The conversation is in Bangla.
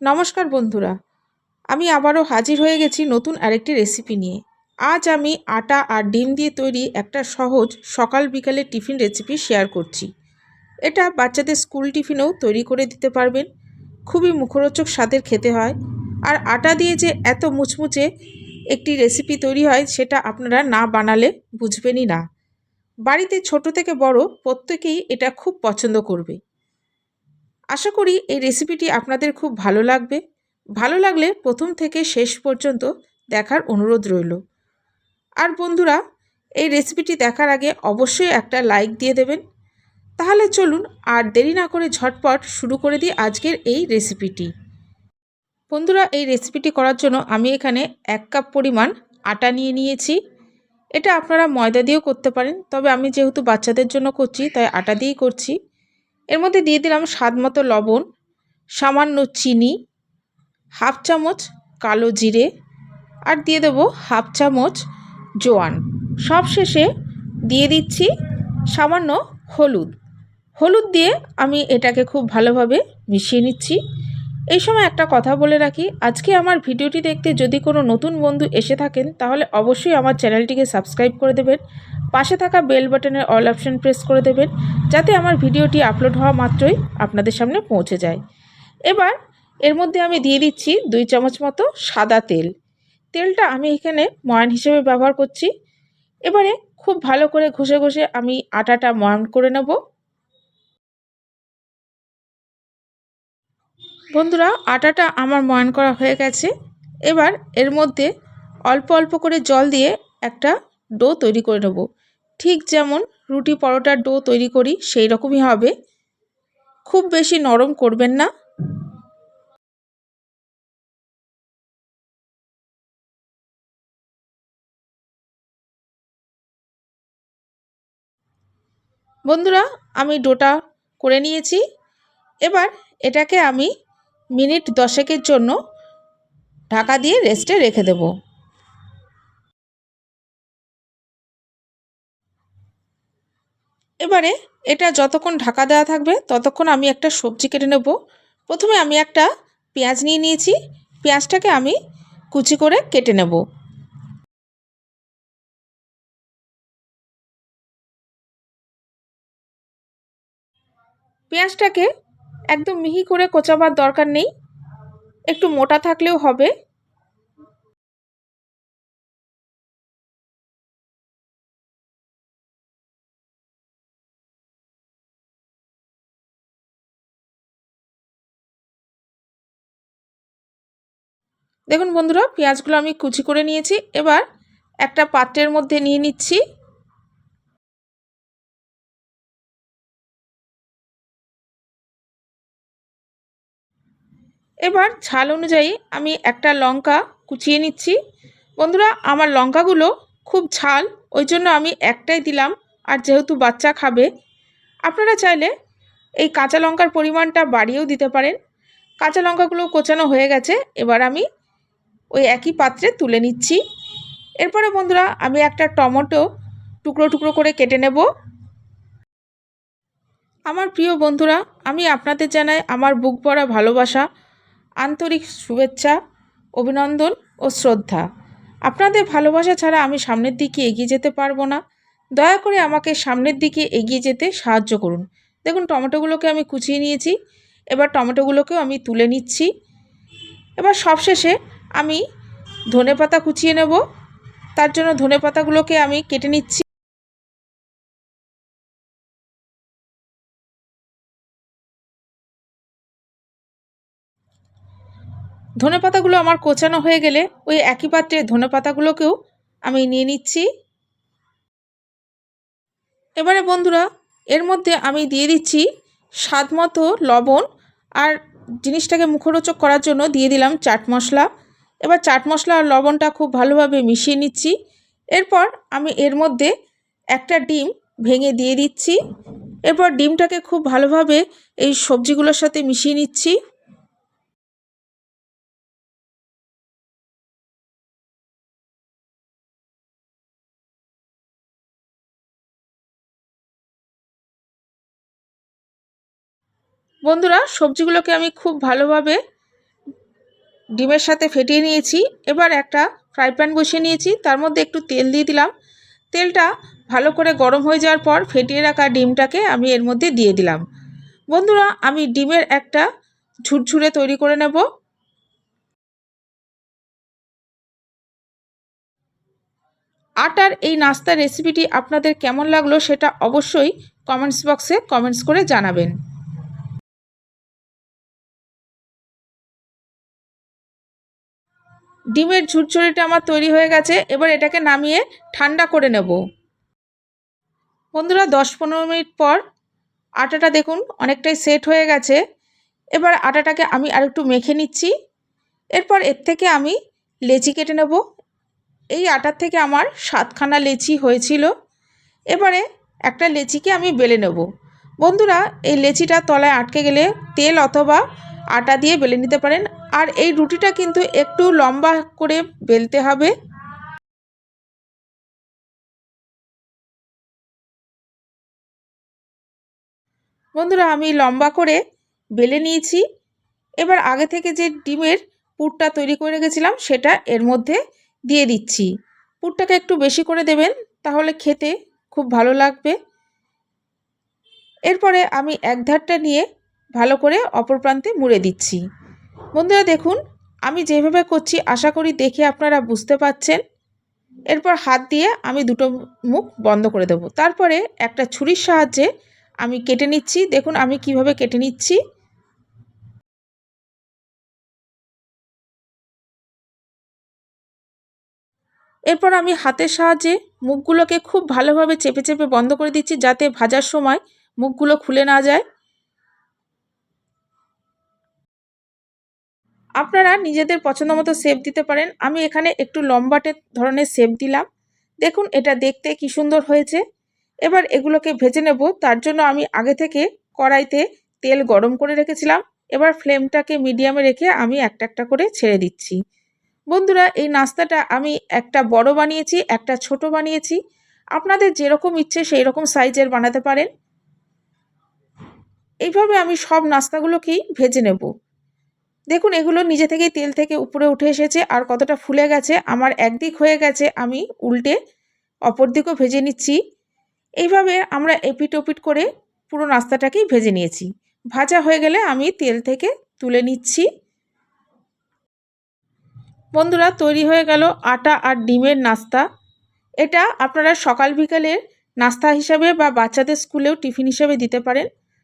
নমস্কার বন্ধুরা, আমি আবারও হাজির হয়ে গেছি নতুন আরেকটি রেসিপি নিয়ে। আজ আমি আটা আর ডিম দিয়ে তৈরি একটা সহজ সকাল বিকালের টিফিন রেসিপি শেয়ার করছি। এটা বাচ্চাদের স্কুল টিফিনেও তৈরি করে দিতে পারবেন, খুবই মুখরোচক স্বাদের খেতে হয়। আর আটা দিয়ে যে এত মুচমুচে একটি রেসিপি তৈরি হয়, সেটা আপনারা না বানালে বুঝবেনই না। বাড়িতে ছোট থেকে বড় প্রত্যেকেই এটা খুব পছন্দ করবে। আশা করি এই রেসিপিটি আপনাদের খুব ভালো লাগবে। ভালো লাগলে প্রথম থেকে শেষ পর্যন্ত দেখার অনুরোধ রইল। আর বন্ধুরা, এই রেসিপিটি দেখার আগে অবশ্যই একটা লাইক দিয়ে দেবেন। তাহলে চলুন আর দেরি না করে ঝটপট শুরু করে দিই আজকের এই রেসিপিটি বন্ধুরা, এই রেসিপিটি করার জন্য আমি এখানে এক কাপ পরিমাণ আটা নিয়ে নিয়েছি। এটা আপনারা ময়দা দিয়েও করতে পারেন, তবে আমি যেহেতু বাচ্চাদের জন্য করছি, তাই আটা দিয়েই করছি। এর মধ্যে দিয়ে দিলাম স্বাদ মতো লবণ, সামান্য চিনি, হাফ চামচ কালো জিরে আর দিয়ে দেবো হাফ চামচ জোয়ান। সব শেষে দিয়ে দিচ্ছি সামান্য হলুদ। হলুদ দিয়ে আমি এটাকে খুব ভালোভাবে মিশিয়ে নিচ্ছি। এই সময় একটা কথা বলে রাখি, আজকে আমার ভিডিওটি দেখতে যদি কোনো নতুন বন্ধু এসে থাকেন, তাহলে অবশ্যই আমার চ্যানেলটিকে সাবস্ক্রাইব করে দেবেন। পাশে থাকা বেল বাটনের অল অপশন প্রেস করে দেবেন, যাতে আমার ভিডিওটি আপলোড হওয়া মাত্রই আপনাদের সামনে পৌঁছে যায়। এবার এর মধ্যে আমি দিয়ে দিচ্ছি দুই চামচ মতো সাদা তেল। তেলটা আমি এখানে ময়ান হিসেবে ব্যবহার করছি। এবারে খুব ভালো করে ঘষে ঘষে আমি আটাটা ময়ান করে নেব। বন্ধুরা, আটাটা আমার ময়ান করা হয়ে গেছে। এবার এর মধ্যে অল্প অল্প করে জল দিয়ে একটা ডো তৈরি করে নেব। ঠিক যেমন রুটি পরোটার ডো তৈরি করি, সেই রকমই হবে। খুব বেশি নরম করবেন না। বন্ধুরা, আমি ডোটা করে নিয়েছি। এবার এটাকে আমি মিনিট দশেকের জন্য ঢাকা দিয়ে রেস্টে রেখে দেব। এবারে এটা যতক্ষণ ঢাকা দেওয়া থাকবে, ততক্ষণ আমি একটা সবজি কেটে নেব। প্রথমে আমি একটা পেঁয়াজ নিয়ে নিয়েছি। পেঁয়াজটাকে আমি কুচি করে কেটে নেব। পেঁয়াজটাকে একদম মিহি করে কোচাবার দরকার নেই। একটু মোটা থাকলেও হবে। দেখুন বন্ধুরা, পেঁয়াজগুলো আমি কুচি করে নিয়েছি। এবার একটা পাত্রের মধ্যে নিয়ে নিচ্ছি। এবার ঝাল অনুযায়ী আমি একটা লঙ্কা কুচিয়ে নিচ্ছি। বন্ধুরা, আমার লঙ্কাগুলো খুব ঝাল, ওই জন্য আমি একটাই দিলাম। আর যেহেতু বাচ্চা খাবে, আপনারা চাইলে এই কাঁচা লঙ্কার পরিমাণটা বাড়িয়েও দিতে পারেন। কাঁচা লঙ্কাগুলো কোচানো হয়ে গেছে, এবার আমি ওই একই পাত্রে তুলে নিচ্ছি। এরপরে বন্ধুরা, আমি একটা টমেটো টুকরো টুকরো করে কেটে নেব। আমার প্রিয় বন্ধুরা, আমি আপনাদের জানাই আমার বুক ভরা ভালোবাসা, আন্তরিক শুভেচ্ছা, অভিনন্দন ও শ্রদ্ধা। আপনাদের ভালোবাসা ছাড়া আমি সামনের দিকে এগিয়ে যেতে পারব না। দয়া করে আমাকে সামনের দিকে এগিয়ে যেতে সাহায্য করুন। দেখুন, টমেটোগুলোকে আমি কুচিয়ে নিয়েছি। এবার টমেটোগুলোকেও আমি তুলে নিচ্ছি। এবার সবশেষে আমি ধনে পাতা কুচিয়ে নেব। তার জন্য ধনে পাতাগুলোকে আমি কেটে নিচ্ছি। ধনে পাতাগুলো আমার কোচানো হয়ে গেলে ওই একই পাত্রে ধনে পাতাগুলোকেও আমি নিয়ে নিচ্ছি। এবারে বন্ধুরা, এর মধ্যে আমি দিয়ে দিচ্ছি স্বাদ মতো লবণ আর জিনিসটাকে মুখরোচক করার জন্য দিয়ে দিলাম চাট মশলা। এবার চাট মশলা আর লবণটা খুব ভালোভাবে মিশিয়ে নিচ্ছি। এরপর আমি এর মধ্যে একটা ডিম ভেঙে দিয়ে দিচ্ছি। এরপর ডিমটাকে খুব ভালোভাবে এই সবজিগুলোর সাথে মিশিয়ে নিচ্ছি। বন্ধুরা, সবজিগুলোকে আমি খুব ভালোভাবে ডিমের সাথে ফেটিয়ে নিয়েছি। এবার একটা ফ্রাই প্যান বসিয়ে নিয়েছি। তার মধ্যে একটু তেল দিয়ে দিলাম। তেলটা ভালো করে গরম হয়ে যাওয়ার পর ফেটিয়ে রাখা ডিমটাকে আমি এর মধ্যে দিয়ে দিলাম। বন্ধুরা, আমি ডিমের একটা ঝুরঝুরে তৈরি করে নেব। আটার এই নাস্তার রেসিপিটি আপনাদের কেমন লাগল সেটা অবশ্যই কমেন্টস বক্সে কমেন্টস করে জানাবেন। ডিমের ঝুরঝুরিটা আমার তৈরি হয়ে গেছে, এবার এটাকে নামিয়ে ঠান্ডা করে নেব। বন্ধুরা, দশ পনেরো মিনিট পর আটাটা দেখুন অনেকটাই সেট হয়ে গেছে। এবার আটাটাকে আমি আরেকটু মেখে নিচ্ছি। এরপর এর থেকে আমি লেচি কেটে নেব। এই আটার থেকে আমার সাতখানা লেচি হয়েছিল। এবারে একটা লেচিকে আমি বেলে নেব। বন্ধুরা, এই লেচিটা তলায় আটকে গেলে তেল অথবা আটা দিয়ে বেলে নিতে পারেন। আর এই রুটিটা কিন্তু একটু লম্বা করে বেলতে হবে। বন্ধুরা, আমি লম্বা করে বেলে নিয়েছি। এবার আগে থেকে যে ডিমের পুরটা তৈরি করে রেখেছিলাম, সেটা এর মধ্যে দিয়ে দিচ্ছি। পুরটাকে একটু বেশি করে দেবেন, তাহলে খেতে খুব ভালো লাগবে। এরপরে আমি এক ধারটা নিয়ে ভালো করে অপর প্রান্তে মুড়ে দিচ্ছি। বন্ধুরা দেখুন, আমি যেভাবে করছি, আশা করি দেখে আপনারা বুঝতে পাচ্ছেন। এরপর হাত দিয়ে আমি দুটো মুখ বন্ধ করে দেবো। তারপরে একটা ছুরির সাহায্যে আমি কেটে নিচ্ছি। দেখুন, আমি কীভাবে কেটে নিচ্ছি। এরপর আমি হাতের সাহায্যে মুখগুলোকে খুব ভালোভাবে চেপে চেপে বন্ধ করে দিচ্ছি, যাতে ভাজার সময় মুখগুলো খুলে না যায়। আপনারা নিজেদের পছন্দ মতো শেপ দিতে পারেন। আমি এখানে একটু লম্বাটে ধরনের শেপ দিলাম। দেখুন, এটা দেখতে কি সুন্দর হয়েছে। এবার এগুলোকে ভেজে নেব। তার জন্য আমি আগে থেকে কড়াইতে তেল গরম করে রেখেছিলাম। এবার ফ্লেমটাকে মিডিয়ামে রেখে আমি একটা একটা করে ছেড়ে দিচ্ছি। বন্ধুরা, এই নাস্তাটা আমি একটা বড় বানিয়েছি, একটা ছোট বানিয়েছি। আপনাদের যেরকম ইচ্ছে সেই রকম সাইজের বানাতে পারেন। এইভাবে আমি সব নাস্তাগুলোকেই ভেজে নেব। দেখুন, এগুলো নিজে থেকেই তেল থেকে উপরে উঠে এসেছে আর কতটা ফুলে গেছে, আমার একদিক হয়ে গেছে, আমি উল্টে অপর দিকও ভেজে নিচ্ছি। এইভাবে আমরা এপিট ওপিট করে পুরো নাস্তাটাকেই ভেজে নিয়েছি। ভাজা হয়ে গেলে আমি তেল থেকে তুলে নিচ্ছি। বন্ধুরা, তৈরি হয়ে গেল আটা আর ডিমের নাস্তা। এটা আপনারা সকাল বিকালের নাস্তা হিসাবে বা বাচ্চাদের স্কুলেও টিফিন হিসাবে দিতে পারেন।